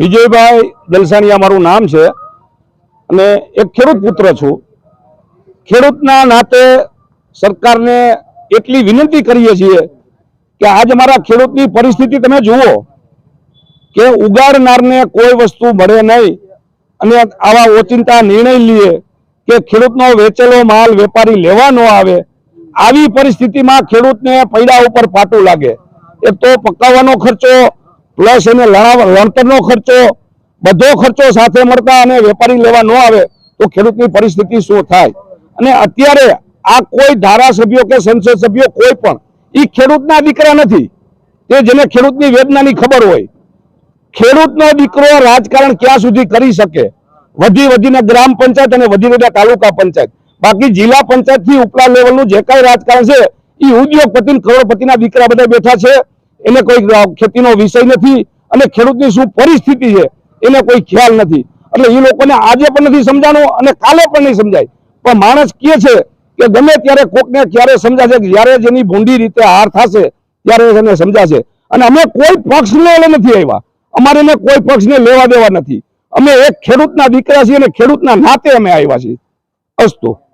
વિજયભાઈ દલસાણીયા મારું નામ છે. અને એક ખેડૂત પુત્ર છું. ખેડૂતના નાતે સરકારને એટલી વિનંતી કરીએ છીએ કે આજ અમારા ખેડૂતની પરિસ્થિતિ તમે જુઓ કે ઉગાડનારને કોઈ વસ્તુ મળે નહીં. અને આવા ઓચિંતા નિર્ણય લઈએ કે ખેડૂતનો વેચેલો માલ વેપારી લેવા ન આવે, આવી પરિસ્થિતિમાં ખેડૂતને પૈડા ઉપર પાટું લાગે. એક તો પકાવવાનો ખર્ચો પ્લસ એને લણતરનો ખર્ચો, બધો ખર્ચો સાથે મળતા અને વેપારી લેવા ન આવે તો ખેડૂતની પરિસ્થિતિ શું થાય? અને અત્યારે આ કોઈ ધારાસભ્યો કે સંસદ સભ્યો કોઈ પણ એ ખેડૂતના દીકરા નથી. તે જેને ખેડૂતની વેદનાની ખબર હોય. ખેડૂતનો દીકરો રાજકારણ ક્યાં સુધી કરી શકે? વધી વધીને ગ્રામ પંચાયત અને વધી વધીને તાલુકા પંચાયત. બાકી જિલ્લા પંચાયતથી ઉપલા લેવલનું જે કાંઈ રાજકારણ છે એ ઉદ્યોગપતિ કરોડપતિના દીકરા બધા બેઠા છે. એને કોઈ ખેતીનો વિષય નથી અને ખેડૂતની શું પરિસ્થિતિ છે એને કોઈ ખ્યાલ નથી. એટલે એ લોકોને આજે પણ નથી સમજાણું અને કાલે પણ નહીં સમજાય. પણ માણસ કહે છે કે ગમે ત્યારે કોકને ક્યારે સમજાશે, જ્યારે જેની ભૂંડી રીતે હાર થશે, ત્યારે એને સમજાશે. અને અમે કોઈ પક્ષને લઈને નથી આવ્યા. અમારે એને કોઈ પક્ષને લેવા દેવા નથી. અમે એક ખેડૂતના દીકરા છીએ અને ખેડૂતના નાતે અમે આવ્યા છીએ. અસ્તુ.